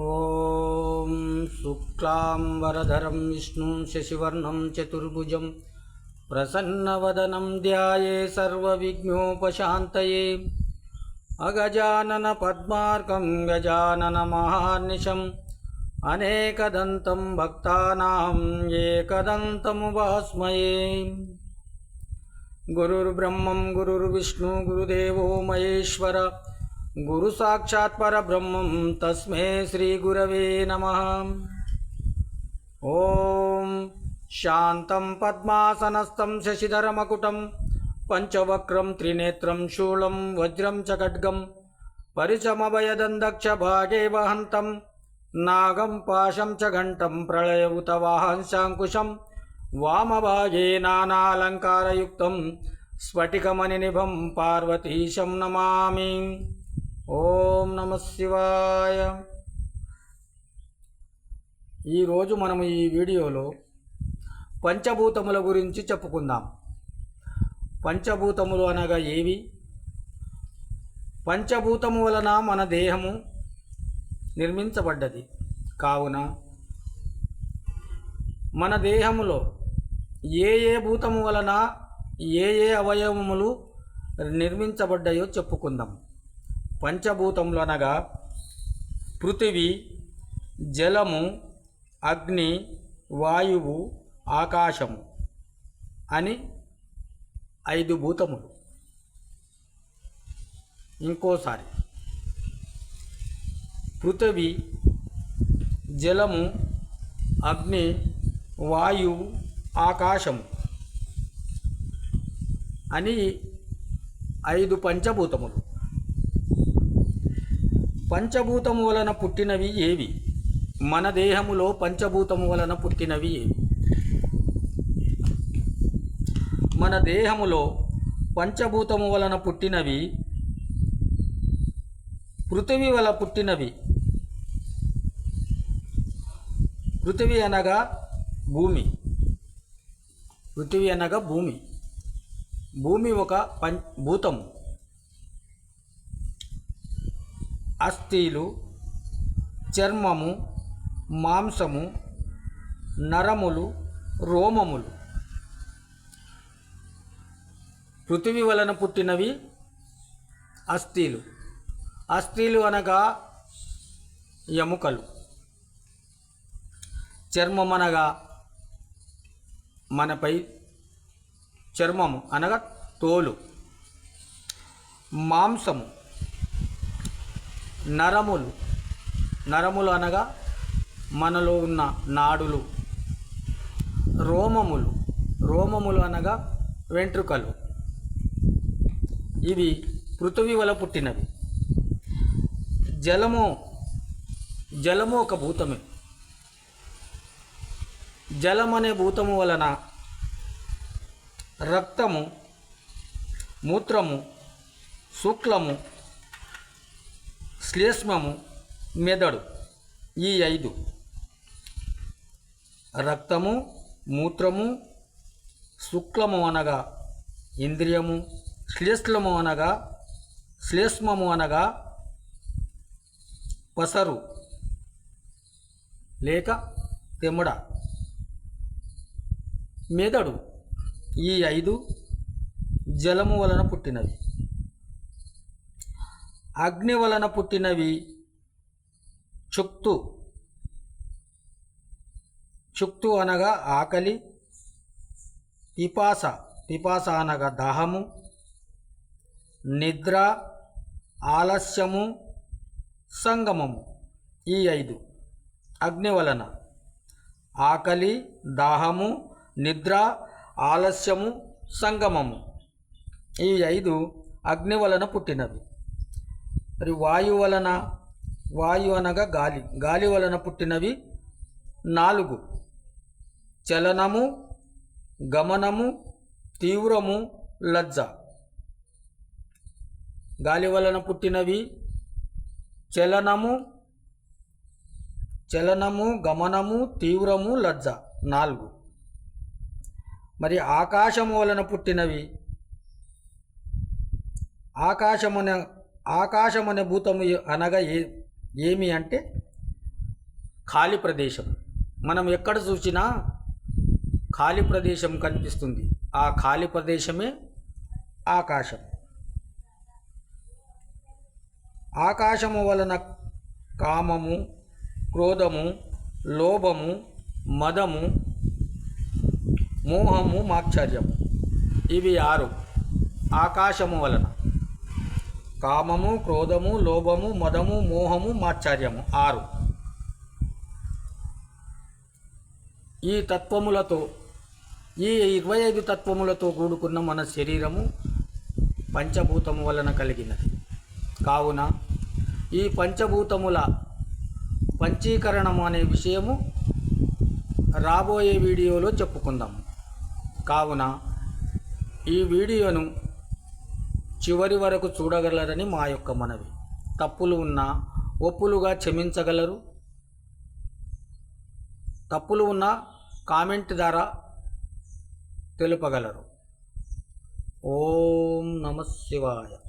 ॐ शुक्लाम्बरधरं विष्णुं शशिवर्णं चतुर्भुजं प्रसन्नवदनं ध्याये सर्वविघ्नोपशान्तये अगजाननपद्मार्कं गजाननमहार्निशम् अनेकदन्तं भक्तानां एकदन्तमुपास्मये गुरुर्ब्रह्मं गुरुर्विष्णु गुरुदेवो महेश्वर గురు సాక్షాత్ పరబ్రహ్మం. తస్మే శ్రీ గురవే నమ. ఓం శాంతం పద్మాసనస్థం శశిధరమకుటం పంచవక్రం త్రినేత్రం శూలం వజ్రం చ ఖడ్గం పరిచమభయదందక్ష భాగే వహంతం నాగం పాశం చ ఘంటం ప్రళయవుత వాహంశాంకుశం వామభాగే నానాలంకారయుక్తం స్ఫటికమణినిభం పార్వతీశం నమామి. ఓం నమ శివాయ. ఈరోజు మనము ఈ వీడియోలో పంచభూతముల గురించి చెప్పుకుందాం. పంచభూతములు అనగా ఏవి? పంచభూతము వలన మన దేహము నిర్మించబడ్డది. కావున మన దేహములో ఏ ఏ భూతము వలన ఏ ఏ అవయవములు నిర్మించబడ్డాయో చెప్పుకుందాం. పంచభూతములు అనగా పృథివీ జలము అగ్ని వాయువు ఆకాశము అని ఐదు భూతములు. ఇంకోసారి. పృథివీ జలము అగ్ని వాయువు ఆకాశము అని ఐదు పంచభూతములు. పంచభూతము వలన పుట్టినవి ఏవి? మన దేహములో పంచభూతము వలన పుట్టినవి ఏవి? మన దేహములో పంచభూతము వలన పుట్టినవి పృథివీ వల పుట్టినవి. పృథివీ అనగా భూమి. పృథివీ అనగా భూమి. భూమి ఒక పం భూతము. అస్థిలు చర్మము మాంసము నరములు రోమములు. పృథివీ వలన పుట్టినవి అస్థిలు. అస్థిలు అనగా ఎముకలు. చర్మం అనగా మనపై చర్మము అనగా తోలు. మాంసము నరములు. నరములు అనగా మనలో ఉన్న నాడులు. రోమములు. రోమములు అనగా వెంట్రుకలు. ఇవి పృథివీ వల పుట్టినవి. జలము జలము ఒక భూతమే. జలం అనే భూతము వలన రక్తము మూత్రము శుక్లము శ్లేష్మము మెదడు. ఈ ఐదు. రక్తము మూత్రము శుక్లము అనగా ఇంద్రియము శ్లేష్లము అనగా శ్లేష్మము అనగా పసరు లేక తెమ్మడ. మెదడు. ఈ ఐదు జలము వలన పుట్టినవి అగ్ని వలన పుట్టినవి చుక్తు. చుక్తు అనగా ఆకలి పిపాస పిపాస అనగా దాహము నిద్ర ఆలస్యము సంగమము. ఈ ఐదు. అగ్ని వలన. ఆకలి దాహము నిద్ర ఆలస్యము సంగమము. ఈ ఐదు అగ్ని వలన పుట్టినవి. మరి వాయు వలన వాయు అనగా గాలి. గాలి వలన పుట్టినవి నాలుగు. చలనము గమనము తీవ్రము లజ్జ. గాలి వలన పుట్టినవి చలనము చలనము గమనము తీవ్రము లజ్జ. నాలుగు. మరి ఆకాశము వలన పుట్టినవి ఆకాశమున ఆకాశం అనే భూతము అనగా ఏ ఏమి అంటే ఖాళీ ప్రదేశం. మనం ఎక్కడ చూసినా ఖాళీ ప్రదేశం కనిపిస్తుంది. ఆ ఖాళీ ప్రదేశమే ఆకాశం. ఆకాశము వలన కామము క్రోధము లోభము మదము మోహము మాక్షర్యము. ఇవి ఆరు ఆకాశము వలన. కామము క్రోధము లోభము మదము మోహము మాచార్యము ఆరు. ఈ తత్వములతో ఈ ఇరవై ఐదు తత్వములతో కూడుకున్న మన శరీరము పంచభూతము వలన కలిగినది. కావున ఈ పంచభూతముల పంచీకరణము అనే విషయము రాబోయే వీడియోలో చెప్పుకుందాము కావున ఈ వీడియోను చివరి వరకు చూడగలరని మా యొక్క మనవి. తప్పులు ఉన్నా ఒప్పులుగా క్షమించగలరు. తప్పులు ఉన్నా కామెంట్ ద్వారా తెలుపగలరు. ఓం నమ శివాయ.